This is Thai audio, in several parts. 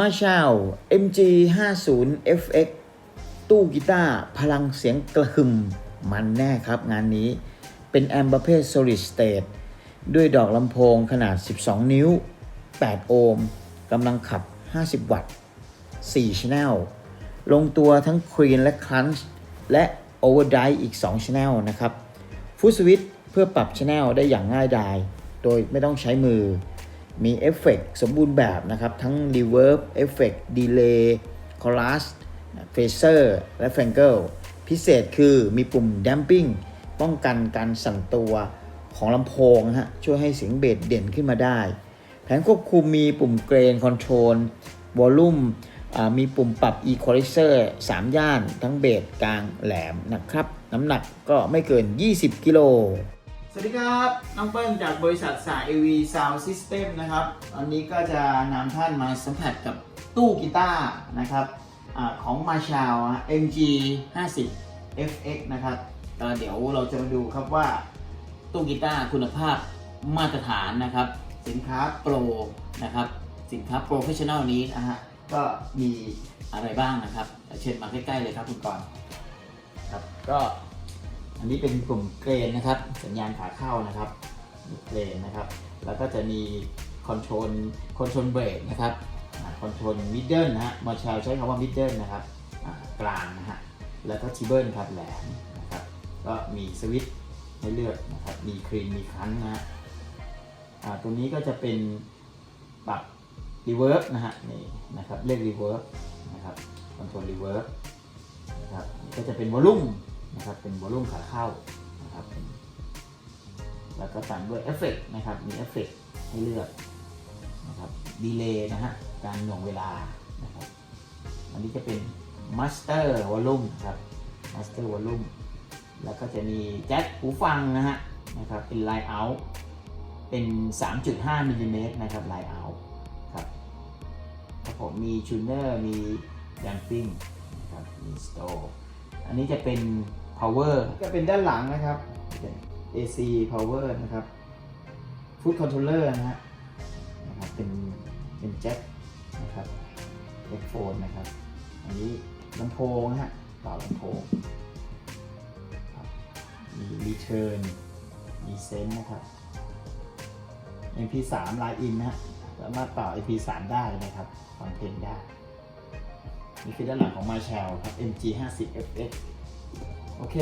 มาชาว MG 5 0 FX ตู้กีตาร์พลังเสียงกระหึ่มมันแน่ครับงานนี้ เป็นแอมประเภท solid state ด้วยดอกลำโพงขนาด 12 นิ้ว 8 โอห์มกำลังขับ 50 วัตต์ 4 channel ลงตัวทั้ง Clean และ Crunch และ Overdrive อีก 2 channel นะครับ ฟุตสวิตเพื่อปรับ channel ได้อย่างง่ายดาย โดยไม่ต้องใช้มือ มีเอฟเฟกสมบูรณ์แบบนะครับ ทั้ง Reverb เอฟเฟกดีเลย์ Chorus Phaser และ f a n g l e พิเศษคือมีปุ่ม Damping ป้องกันการสั่นตัวของลำโพงฮะช่วยให้เสียงเบสเด่นขึ้นมาได้ แผงควบคุมมีปุ่มเกรนคอนโทรลวอลลุ่มมีปุ่มปรับ Equalizer 3 ย่านทั้งเบสกลางแหลมนะครับ น้ำหนักก็ไม่เกิน 20 กิโล สวัสดีครับ น้องเปิ้ลจากบริษัทสาย AV Sound System นะครับวันนี้ก็จะนำท่านมาสัมผัสกับตู้กีตาร์นะครับอของมาชาว MG 50 FX นะครับเดี๋ยวเราจะมาดูครับว่าตู้กีตาร์คุณภาพมาตรฐานนะครับ สินค้าโปรนะครับ สินค้าโปรเฟชชั่นอลนี้นะฮะก็มีอะไรบ้างนะครับ เชิญมาใกล้ ๆ เลยครับคุณกรณ์ครับก็ อันนี้เป็นกลุ่มเกรนนะครับ สัญญาณขาเข้านะครับเกรนนะครับ แล้วก็จะมีคอนโทรลคอนโทรลเบรกนะครับคอนโทรลมิดเดิลนะฮะมาชาวใช้คำว่ามิดเดิลนะครับกลางนะฮะแล้วก็ทิเบิลครับแหลมนะครับก็มีสวิตช์ให้เลือกนะครับมีครีมมีคันนะฮะตัวนี้ก็จะเป็นปรับรีเวิร์บนะฮะนี่นะครับเรียกรีเวิร์บนะครับคอนโทรลรีเวิร์บนะครับก็จะเป็นวอลลุ่ม นะครับเป็นวอลลุ่มขาเข้านะครับแล้วก็ตามด้วยเอฟเฟกนะครับมีเอฟเฟกให้เลือกนะครับดีเลย์นะฮะการหน่วงเวลานะครับอันนี้จะเป็น Master Volume นะครับ Master Volume แล้วก็จะมีแจ็คหูฟังนะฮะนะครับเป็นไลน์เอาท์เป็น 3.5มิลลิเมตรนะครับไลน์เอาท์ครับครับผมมีชูเนอร์มีแดมปิ้งนะครับมีสโตร์อันนี้จะเป็น power ก็เป็นด้านหลังนะครับ AC power นะครับฟูดคอนโทรลเลอร์นะฮะนะครับเป็นเป็นแจ็คนะครับเฮดโฟนนะครับ อันนี้ลำโพงนะฮะต่อลำโพงมี return มี send นะครับ mp3 line in นะฮะสามารถต่อ mp3 ได้นะครับฟังเพลงได้ นี่คือด้านหลังของ Marshall ครับ mg 5 0 fx โอเค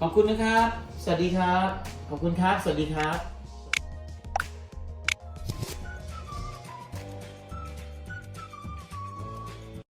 ขอบคุณนะครับ สวัสดีครับ ขอบคุณครับ สวัสดีครับ